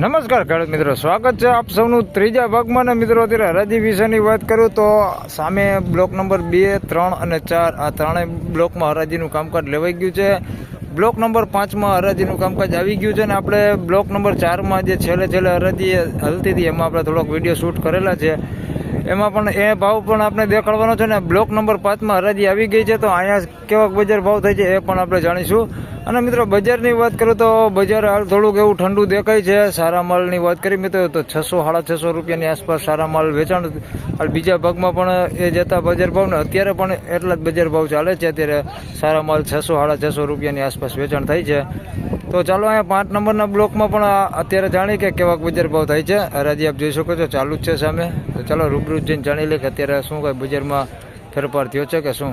નમસ્કાર ખેડૂત મિત્રો, સ્વાગત છે આપ સૌનું ત્રીજા ભાગમાં. ને મિત્રો, અત્યારે હરાજી વિશેની વાત કરું તો સામે બ્લોક નંબર બે, ત્રણ અને ચાર, આ ત્રણેય બ્લોકમાં હરાજીનું કામકાજ લેવાઈ ગયું છે. બ્લોક નંબર પાંચમાં હરાજીનું કામકાજ આવી ગયું છે અને આપણે બ્લોક નંબર ચારમાં જે છેલ્લે છેલ્લે હરાજી હલતી હતી, એમાં આપણે થોડોક વીડિયો શૂટ કરેલા છે. એમાં પણ એ ભાવ પણ આપણે દેખાડવાનો છે ને બ્લોક નંબર પાંચમાં હરાજી આવી ગઈ છે, તો અહીંયા કેવા બજાર ભાવ થાય છે એ પણ આપણે જાણીશું. અને મિત્રો, બજારની વાત કરું તો બજાર હાલ થોડુંક એવું ઠંડુ દેખાય છે. સારા માલની વાત કરી મિત્રો, તો છસો, સાડા છસો રૂપિયાની આસપાસ સારા માલ વેચાણ બીજા ભાગમાં પણ એ જતા બજાર ભાવ ને અત્યારે પણ એટલા જ બજાર ભાવ ચાલે છે. અત્યારે સારા માલ છસો, સાડા છસો રૂપિયાની આસપાસ વેચાણ થાય છે. તો ચાલો અહીંયા પાંચ નંબરના બ્લોકમાં પણ અત્યારે જાણી કે કેવા બજાર ભાવ થાય છે. હરાજી આપ જોઈ શકો છો, ચાલુ જ છે સામે. તો ચાલો રૂબરૂ જઈને જાણી લે કે અત્યારે શું કઈ બજારમાં ફેરફાર થયો છે કે શું?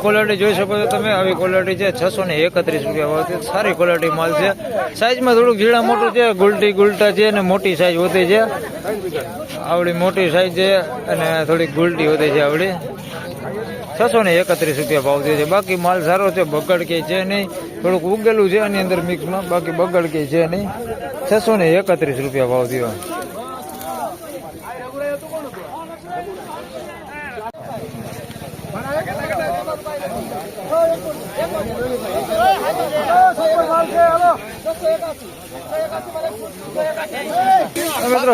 ક્વોલિટી જોઈ શકો છો તમે. આવી ક્વોલિટી છે છસો ને એકત્રીસ રૂપિયા ભાવ સારી ક્વોલિટી માલ છે. સાઈઝમાં થોડુંક ઝીણા મોટું છે. ગુલટી ગુલટા છે અને મોટી સાઈઝ હોતી છે. આવડી મોટી સાઈઝ છે અને થોડીક ગુલટી હોતી છે આવડી. છસો ને એકત્રીસ રૂપિયા ભાવ છે. બાકી માલ સારો છે. બગડ કે છે નહીં. થોડુંક ઉગેલું છે આની અંદર મિક્સમાં બાકી બગડ કે છે નહીં. છસો ને એકત્રીસ રૂપિયા ભાવ થયો.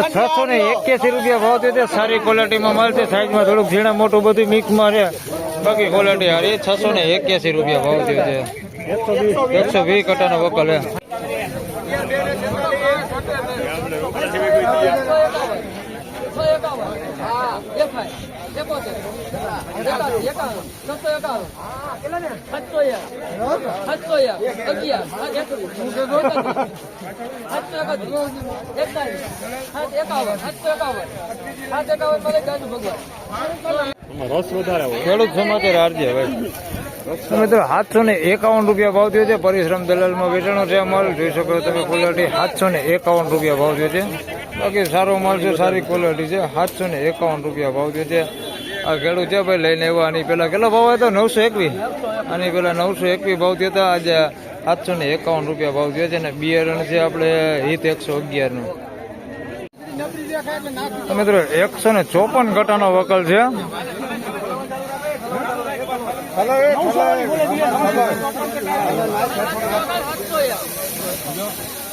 છસો ને એક્યાસી રૂપિયા ભાવ થયો સારી ક્વોલિટીમાં મળશે સાઈઝમાં થોડુંક ઝીણા મોટું બધું મિક્સમાં મારે બાકી ક્વોલિટી હારી. છસો ને એક્યાસી રૂપિયા ભાવ થયો છે. એકસો વીસ કટાનો વકલ હે રસ વધારે ખેડૂત સમાચાર આરજે ભાઈ તો મિત્રો સાતસો ને એકાવન રૂપિયા ભાવ થયો છે. પરિશ્રમ દલાલમાં વેચાણો છે. માલ જોઈ શકો તમે ક્વોલિટી સાતસો ને એકાવન રૂપિયા ભાવ થયો છે. બાકી સારો માલ છે, સારી ક્વોલિટી છે. સાતસો ને એકાવન રૂપિયા ભાવ થયો છે. આ ખેડૂત છે ભાઈ, લઈને આવ્યા. આની પહેલાં કેટલો ભાવ હતો? નવસો એકવીસ. આની પહેલાં નવસો એકવીસ ભાવ થયો હતા. આજે સાતસો ને એકાવન રૂપિયા ભાવ થયો છે. ને બિયારણ છે આપણે હિત એકસો અગિયારનું મિત્રો, એકસો ને ચોપન ગટાનો વકલ છે.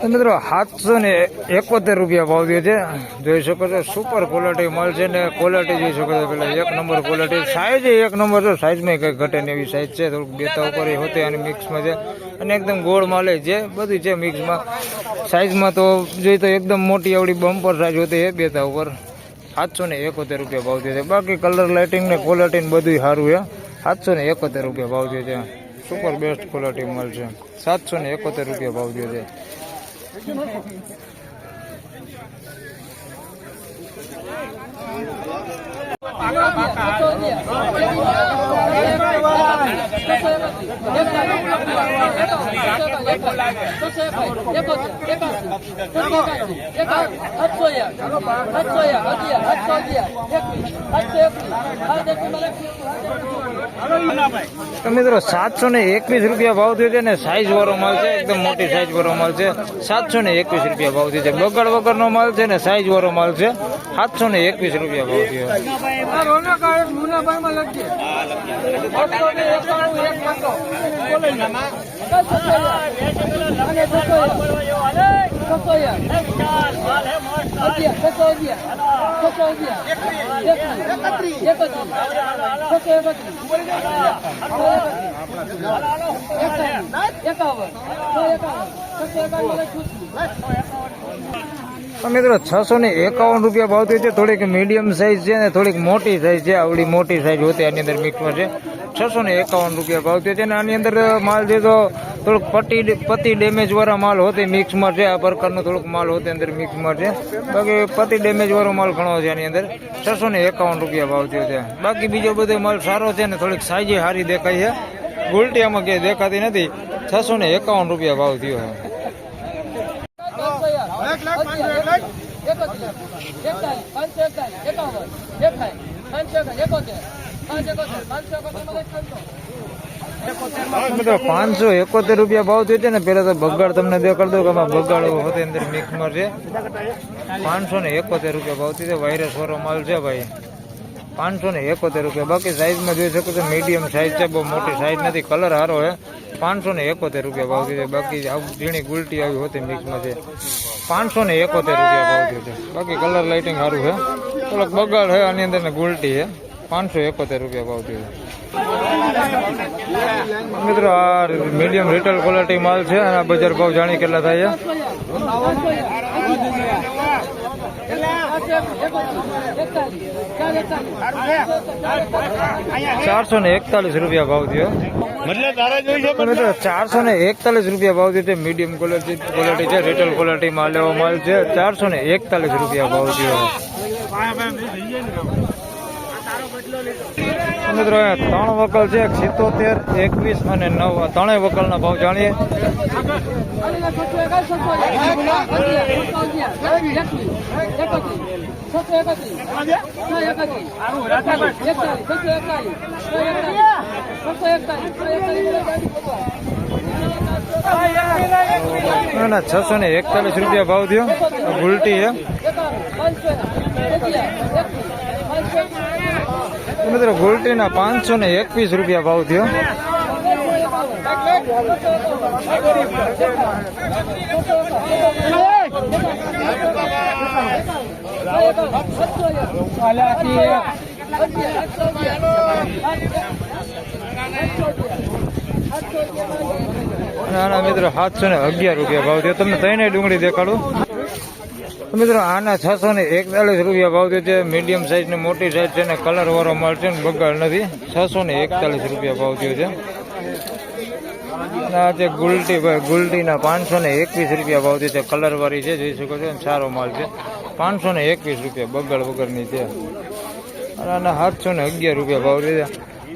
તો મિત્રો સાતસો ને એકોતેર રૂપિયા ભાવ થયો છે. જોઈ શકો છો સુપર ક્વોલિટી માલ છે ને ક્વોલિટી જોઈ શકો છો. પેલા એક નંબર ક્વોલિટી સાઈઝ એક નંબર છે સાઈઝમાં કંઈ ઘટે ને એવી સાઈઝ છે. થોડુંક બેતા ઉપર હોતે અને મિક્સમાં છે. અને એકદમ ગોળ માલે છે, બધું છે મિક્સમાં સાઈઝમાં તો જોઈએ તો એકદમ મોટી આવડી બમ્પર સાઈઝ હોતી એ બેતા ઉપર. સાતસો ને એકોતેર રૂપિયા ભાવ થયો છે. બાકી કલર લાઇટિંગ ને ક્વોલિટી ને બધું સારું છે. સાતસો ને એકોતેર રૂપિયા ભાવ થયો છે. સુપર બેસ્ટ ક્વોલિટી માલ છે. સાતસો ને એકોતેર રૂપિયા ભાવ થયો છે. તો મિત્રો સાતસો ને એકવીસ રૂપિયા ભાવ થયો છે ને સાઈઝ વાળો માલ છે, એકદમ મોટી સાઈઝ વાળો માલ છે. સાતસો ને એકવીસ રૂપિયા ભાવ થયો છે. બગડ વગરનો માલ છે ને સાઈઝ વાળો માલ છે. સાતસો ને એકવીસ રૂપિયા ભાવ થયો. તો મિત્રો, છસો ને એકાવન રૂપિયા ભાવતી છે. થોડીક મીડિયમ સાઇઝ છે ને થોડીક મોટી સાઇઝ છે. આવડી મોટી સાઇઝ હોતી આની અંદર મિક્સમાં છે. છસો ને એકાવન રૂપિયા ભાવ થયો છે. ને આની અંદર માલ છે તો થોડુંક પટ્ટી પતિ ડેમેજ વાળા માલ હોતી મિક્સમાં છે. આ પ્રકારનો થોડુંક માલ હોતે અંદર મિક્સમાં છે. બાકી પતિ ડેમેજ વાળો માલ ઘણો છે આની અંદર. છસો ને એકાવન રૂપિયા ભાવતી છે. બાકી બીજો બધો માલ સારો છે ને થોડીક સાઈઝે સારી દેખાય છે. ગુલટી આમાં ક્યાંય દેખાતી નથી. છસો ને એકાવન રૂપિયા ભાવ થયો છે. પાંચસો એકોતેર રૂપિયા ભાવ થયો છે ને પેલા તો બગાડ તમને દેખાડ દઉં કે આમાં બગાડ હોતે અંદર મિક્સમાં છે. પાંચસો ને એકોતેર રૂપિયા ભાવ થયો છે વાયરસ વાળો માલ છે ભાઈ. પાંચસો ને એકોતેર રૂપિયા. બાકી સાઈઝમાં જોઈ શકો છો મીડિયમ સાઈઝ છે, બહુ મોટી સાઈઝ નથી કલર સારો છે. પાંચસો ને એકોતેર રૂપિયા ભાવ થયો છે. બાકી ઝીણી ગુલટી આવી હોતી મિક્સમાં છે. પાંચસો ને એકોતેર રૂપિયા ભાવ થયો છે. બાકી કલર લાઇટિંગ સારું છે. થોડોક બગાડ છે, આની અંદર ને ગુલટી છે. પાંચસો એકોતેર રૂપિયા ભાવ થયો. મિત્રો આ મીડિયમ રિટેલ ક્વોલિટી માલ છે અને આ બજાર ભાવ જાણી કેટલા થાય ચારસો ને એકતાલીસ રૂપિયા ભાવ થયો. ચારસો ને એકતાલીસ રૂપિયા ભાવ થયો. મીડિયમ ક્વોલિટી ક્વોલિટી છે રિટેલ ક્વોલિટી માલ એવો માલ છે. ચારસો ને એકતાલીસ રૂપિયા ભાવ થયો. મિત્રો ત્રણ વકલ છે સિત્તોતેર, એકવીસ અને નવ. ત્રણેય વકલના ભાવ જાણીએ. છસો ને એકતાલીસ રૂપિયા ભાવ થયો. ગુલટી છે. મિત્રો, ગુલટીના પાંચસો ને એકવીસ રૂપિયા ભાવ થયો. ના ના, મિત્રો, સાતસો ને અગિયાર રૂપિયા ભાવ થયો. તમને ત્રણેય ડુંગળી દેખાડું. મિત્રો, આના છસો ને એકતાલીસ રૂપિયા ભાવ થયો છે. મીડિયમ સાઈઝ ને મોટી સાઈઝ છે ને કલર વાળો માલ છે ને બગાડ નથી. છસો ને એકતાલીસ રૂપિયા ભાવ થયો છે. આ છે ગુલટી ભાઈ, ગુલટીના પાંચસો ને એકવીસ રૂપિયા ભાવ થયો છે. કલર વાળી છે, જોઈ શકો છો સારો માલ છે. પાંચસો ને એકવીસ રૂપિયા બગાડ વગરની છે. અને આના સાતસો ને અગિયાર રૂપિયા ભાવ છે.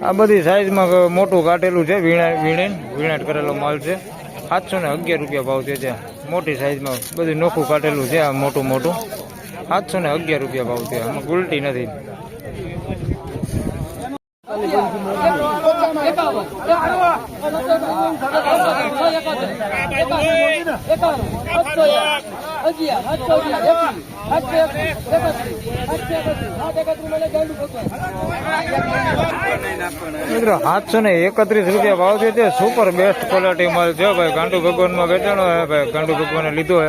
આ બધી સાઈઝમાં મોટું કાઢેલું છે, વીણા વીણે વીણાટ કરેલો માલ છે. સાતસો ને અગિયાર રૂપિયા ભાવ થયો છે. મોટી સાઈઝમાં બધું નોખું કાઢેલું છે, આ મોટું મોટું. સાતસો ને અગિયાર રૂપિયા ભાવ છે, આમાં ગુલટી નથી. મિત્રો, સાતસો ને એકત્રીસ રૂપિયા ભાવ છે તે સુપર બેસ્ટ ક્વોલિટી માલ છે ભાઈ. ગાંડુ ભગવાનમાં વેચાણો હે ભાઈ. ગાંડુ ભગવાને લીધો હે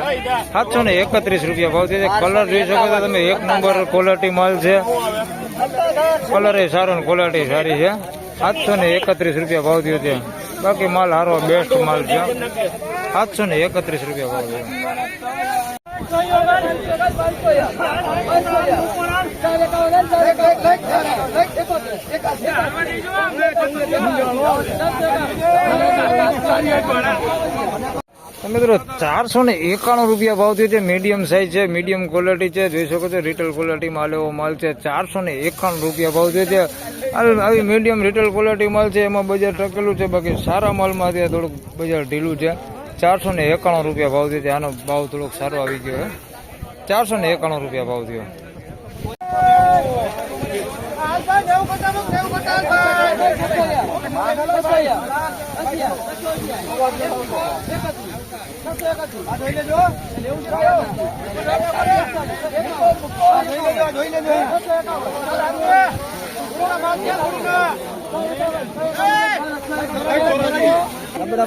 સાતસો ને એકત્રીસ રૂપિયા ભાવ છે કલર જોઈ શકો છો તમે. એક નંબર ક્વોલિટી માલ છે. કલર એ સારો ને ક્વોલિટી સારી છે. સાતસો ને એકત્રીસ રૂપિયા ભાવ થયો છે. બાકી માલ સારો બેસ્ટ માલ છે. સાતસો ને એકત્રીસ રૂપિયા ભાવ છે. મિત્રો, ચારસો ને એકાણું રૂપિયા ભાવ થયો છે. મીડિયમ સાઇઝ છે મીડિયમ ક્વોલિટી છે. જોઈ શકો છો રિટેલ ક્વોલિટી માલ, એવો માલ છે. ચારસો ને એકાણું રૂપિયા ભાવ થયો છે. આવી મીડિયમ રિટેલ ક્વોલિટી માલ છે. એમાં બજાર ટકેલું છે. બાકી સારા માલમાં અત્યારે થોડુંક બજાર ઢીલું છે. ચારસો ને એકાણું રૂપિયા ભાવ થયો આનો ભાવ થોડોક સારો આવી ગયો ચારસો ને એકાણું રૂપિયા ભાવ થયો.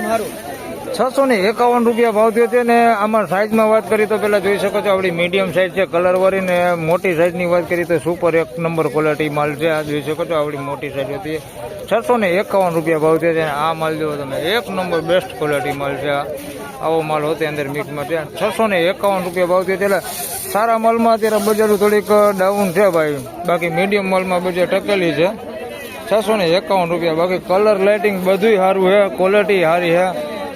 મારું. છસો ને એકાવન રૂપિયા ભાવ થયો છે ને આમાં સાઈઝમાં વાત કરી તો પેલા જોઈ શકો છો, આપણી મીડિયમ સાઈઝ છે કલર વાળી ને મોટી સાઇઝની વાત કરી તો સુપર એક નંબર ક્વોલિટી માલ છે. આ જોઈ શકો છો, આપણી મોટી સાઈઝ હતી. છસો ને એકાવન રૂપિયા ભાવ થયો છે આ માલ જુઓ તમે એક નંબર બેસ્ટ ક્વોલિટી માલ છે. આ. આવો માલ હોતે અંદર મિક્સમાં છે. છસો ને એકાવન રૂપિયા ભાવ થયો છે. એટલે સારા માલમાં અત્યારે બજાર થોડીક ડાઉન છે ભાઈ. બાકી મીડિયમ માલમાં બજાર ટકેલી છે. છસો ને એકાવન રૂપિયા. બાકી કલર લાઇટિંગ બધું સારું છે ક્વોલિટી સારી છે.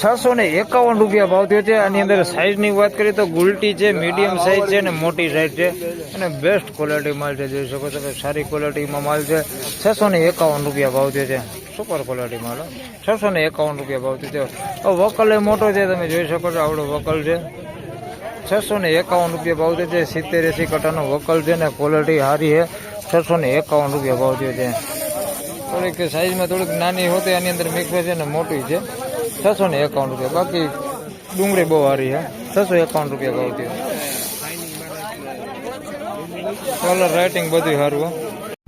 છસો ને એકાવન રૂપિયા ભાવ થયો છે. આની અંદર સાઇઝની વાત કરીએ તો ગુલટી છે મીડિયમ સાઈઝ છે અને મોટી સાઈઝ છે. અને બેસ્ટ ક્વોલિટી માલ છે, જોઈ શકો છો કે સારી ક્વોલિટીમાં માલ છે. છસો ને એકાવન રૂપિયા ભાવ થયો છે. સુપર ક્વોલિટી માલ છસો ને એકાવન રૂપિયા ભાવ થયો છે. વકલ એ મોટો છે, તમે જોઈ શકો છો આવડો વકલ છે. છસો ને એકાવન રૂપિયા ભાવ થયો છે. સિત્તેર એસી કટાનો વકલ છે ને ક્વોલિટી સારી છે. છસો ને એકાવન રૂપિયા ભાવ થયો છે. થોડીક સાઈઝમાં થોડીક નાની હોતી, આની અંદર મિક્સ છે ને મોટી છે. છસો ને એકાવન રૂપિયા. બાકી ડુંગળી બહુ સારી હે છસો એકાવન રૂપિયા ભાવ થયો કલર રાઇટિંગ બધું સારું.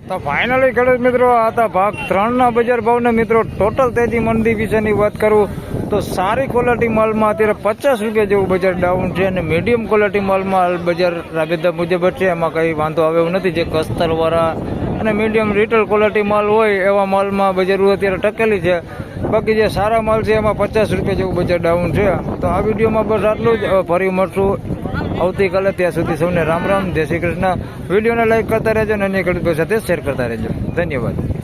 તો ફાઇનલી ખેડૂત મિત્રો, આ હતા ભાગ ત્રણના બજાર ભાવને મિત્રો. ટોટલ તેજી મંદી વિશેની વાત કરું તો સારી ક્વોલિટી માલમાં અત્યારે પચાસ રૂપિયા જેવું બજાર ડાઉન છે અને મીડિયમ ક્વોલિટી માલમાં બજાર રાબેતા મુજબ છે. એમાં કંઈ વાંધો આવે એવું નથી. જે કસ્તરવાળા અને મીડિયમ રિટેલ ક્વોલિટી માલ હોય, એવા માલમાં બજારો અત્યારે ટકેલી છે. બાકી જે સારા માલ છે, એમાં પચાસ રૂપિયા જેવું બજાર ડાઉન છે. તો આ વિડીયોમાં બસ આટલું જ. ફરી મળશું આવતીકાલે. ત્યાં સુધી સૌને રામ રામ. જય શ્રી કૃષ્ણ. વિડીયોને લાઈક કરતા રહેજો અને અન્ય ખેડૂતો સાથે શેર કરતા રહેજો. ધન્યવાદ.